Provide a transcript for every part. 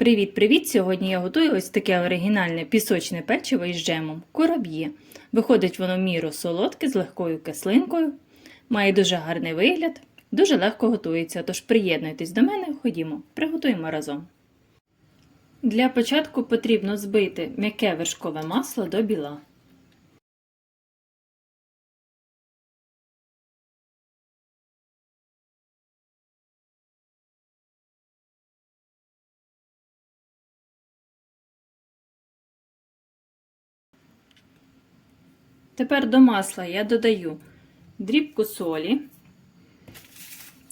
Привіт-привіт! Сьогодні я готую ось таке оригінальне пісочне печиво із джемом кураб'є. Виходить воно в міру солодке з легкою кислинкою, має дуже гарний вигляд, дуже легко готується. Тож приєднуйтесь до мене, ходімо, приготуємо разом. Для початку потрібно збити м'яке вершкове масло до біла. Тепер до масла я додаю дрібку солі,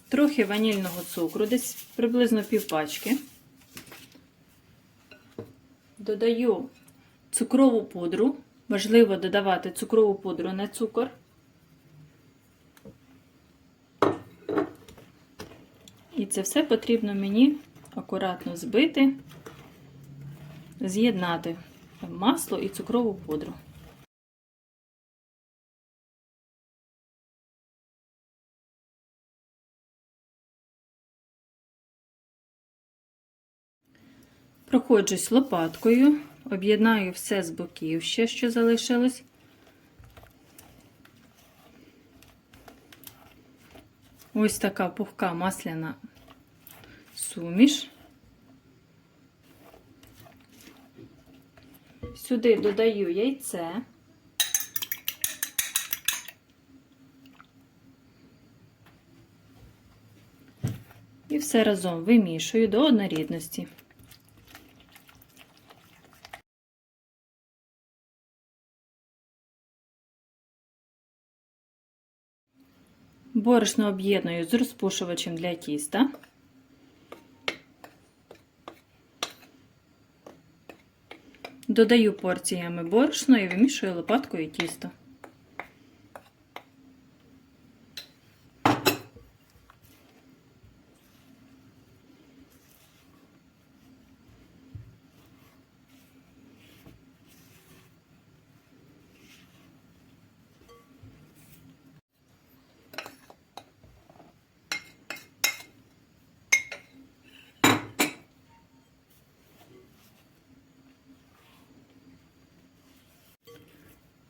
трохи ванільного цукру, десь приблизно півпачки. Додаю цукрову пудру. Важливо додавати цукрову пудру, не цукор. І це все потрібно мені акуратно збити, з'єднати масло і цукрову пудру. Проходжусь лопаткою, об'єднаю все з боків ще, що залишилось. Ось така пухка масляна суміш. Сюди додаю яйце. І все разом вимішую до однорідності. Борошно об'єдную з розпушувачем для тіста. Додаю порціями борошно і вимішую лопаткою тісто.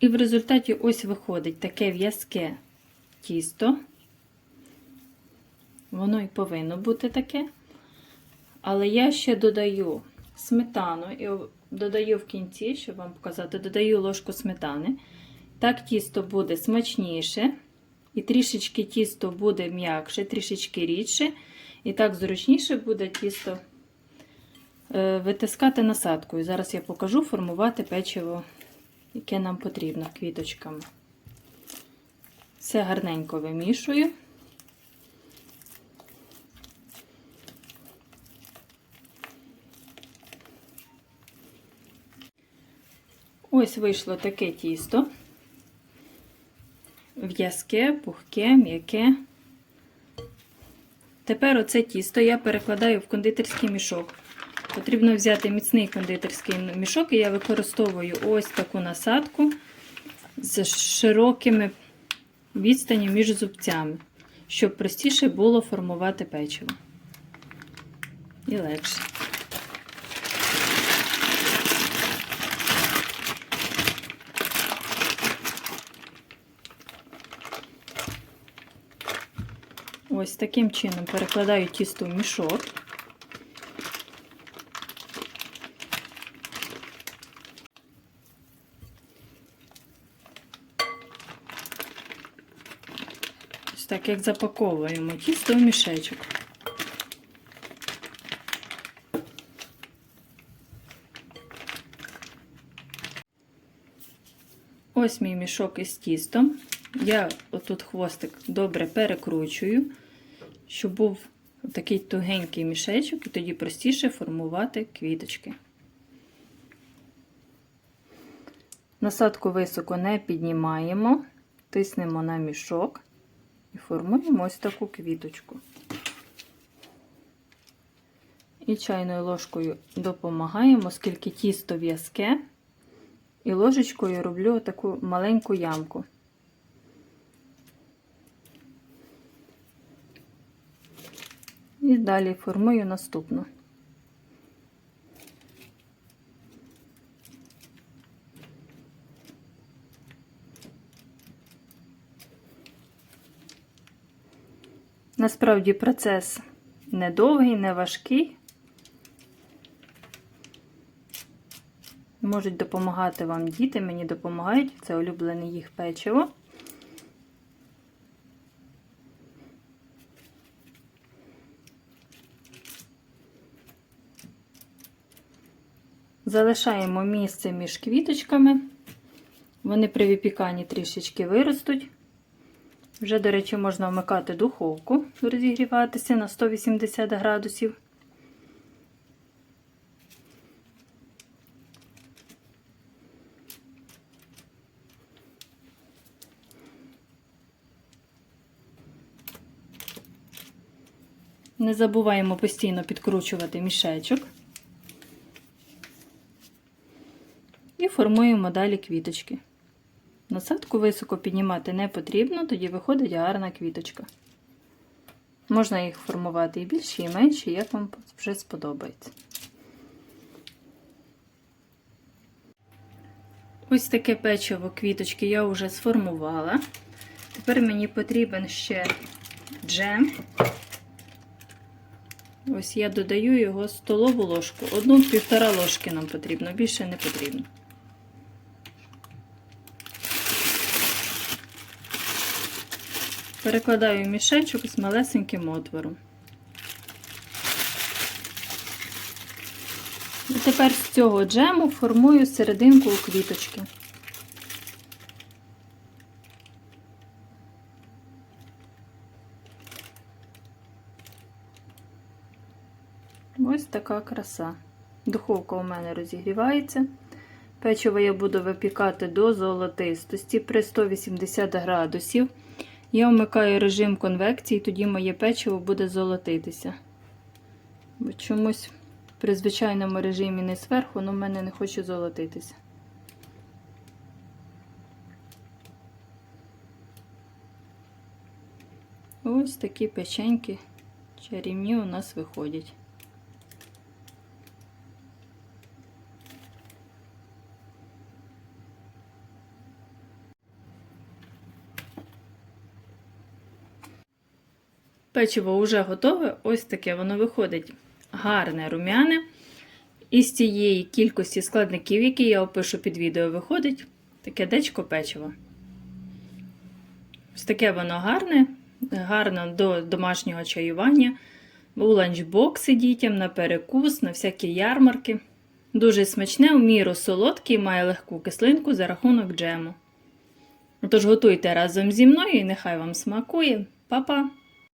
І в результаті ось виходить таке в'язке тісто. Воно і повинно бути таке. Але я ще додаю сметану і додаю в кінці, щоб вам показати, додаю ложку сметани. Так тісто буде смачніше. І трішечки тісто буде м'якше, трішечки рідше. І так зручніше буде тісто е, витискати насадкою. Зараз я покажу формувати печиво яке нам потрібно квіточками. Все гарненько вимішую. Ось вийшло таке тісто, в'язке, пухке, м'яке. Тепер оце тісто я перекладаю в кондитерський мішок. Потрібно взяти міцний кондитерський мішок, і я використовую ось таку насадку з широкими відстанями між зубцями, щоб простіше було формувати печиво. І легше. Ось таким чином перекладаю тісто в мішок. Так як запаковуємо тісто в мішечок. Ось мій мішок із тістом. Я отут хвостик добре перекручую, щоб був такий тугенький мішечок, і тоді простіше формувати квіточки. Насадку високо не піднімаємо, тиснемо на мішок і формуємо ось таку квіточку. І чайною ложкою допомагаємо, оскільки тісто в'язке, і ложечкою роблю таку маленьку ямку. І далі формую наступну. Насправді процес не довгий, не важкий. Можуть допомагати вам діти, мені допомагають, це улюблене їх печиво. Залишаємо місце між квіточками. Вони при випіканні трішечки виростуть. Вже, до речі, можна вмикати духовку, розігріватися на 180 градусів. Не забуваємо постійно підкручувати мішечок. І формуємо далі квіточки. Насадку високо піднімати не потрібно, тоді виходить гарна квіточка. Можна їх формувати і більші, і менші, як вам вже сподобається. Ось таке печиво квіточки я вже сформувала. Тепер мені потрібен ще джем. Ось я додаю його столову ложку. Одну-півтора ложки нам потрібно, більше не потрібно. Перекладаю мішечок з малесеньким отвором. І тепер з цього джему формую серединку у квіточки. Ось така краса. Духовка у мене розігрівається. Печиво я буду випікати до золотистості при 180 градусів. Я вмикаю режим конвекції, тоді моє печиво буде золотитися. Бо чомусь при звичайному режимі не зверху, воно в мене не хоче золотитися. Ось такі печеньки чарівні у нас виходять. Печиво вже готове, ось таке воно виходить гарне рум'яне. Із цієї кількості складників, які я опишу під відео, виходить таке дечко печиво. Ось таке воно гарне, гарно до домашнього чаювання, у ланчбокси дітям, на перекус, на всякі ярмарки. Дуже смачне, у міру солодкий, має легку кислинку за рахунок джему. Тож готуйте разом зі мною і нехай вам смакує. Па-па!